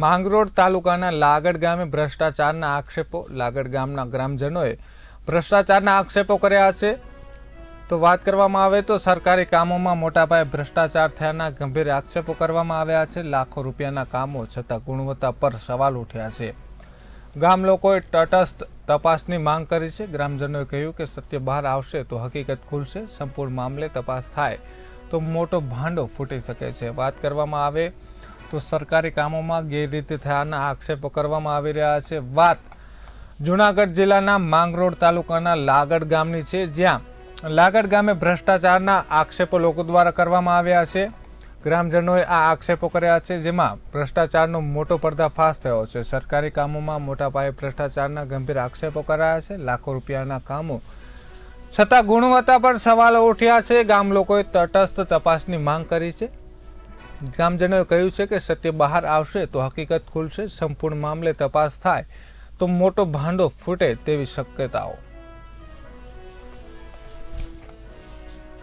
માંગરોળ તાલુકાના લાગડ ગામે ભ્રષ્ટાચારના આક્ષેપો, લાગડ ગામના ગ્રામજનોએ ભ્રષ્ટાચારના આક્ષેપો કર્યા છે. તો વાત કરવામાં આવે તો સરકારી કામોમાં મોટાપાયે ભ્રષ્ટાચાર થયાના ગંભીર આક્ષેપો કરવામાં આવ્યા છે. લાખો રૂપિયાના કામો છતાં ગુણવત્તા પર સવાલ ઉઠ્યા છે. ગામ લોકોએ તટસ્થ તપાસની માંગ કરી છે. ગ્રામજનોએ કહ્યું કે સત્ય બહાર આવશે તો હકીકત ખુલશે. સંપૂર્ણ મામલે તપાસ થાય તો મોટો ભાંડો ફૂટી શકે છે. વાત કરવામાં આવે તો સરકારી કામોમાં ગેરરીતિ થયાના આક્ષેપો કરવામાં આવી રહ્યા છે. વાત જુનાગઢ જિલ્લાના માંગરોળ તાલુકાના લાગડ ગામની છે, જ્યાં લાગડ ગામે ભ્રષ્ટાચારના આક્ષેપો લોકો દ્વારા કરવામાં આવ્યા છે. ગ્રામજનોએ આ આક્ષેપો કર્યા છે, જેમાં ભ્રષ્ટાચારનો મોટો પર્દાફાશ થયો છે. સરકારી કામોમાં મોટા પાયે ભ્રષ્ટાચારના ગંભીર આક્ષેપો કરાયા છે. લાખો રૂપિયાના કામો છતાં ગુણવત્તા પર સવાલો ઉઠ્યા છે. ગામ લોકોએ તટસ્થ તપાસની માંગ કરી છે. ગ્રામજનોએ કહ્યું છે કે સત્ય બહાર આવશે તો હકીકત ખુલશે, સંપૂર્ણ મામલે તપાસ થાય, તો મોટો ભાંડો ફૂટે તેવી શક્યતાઓ.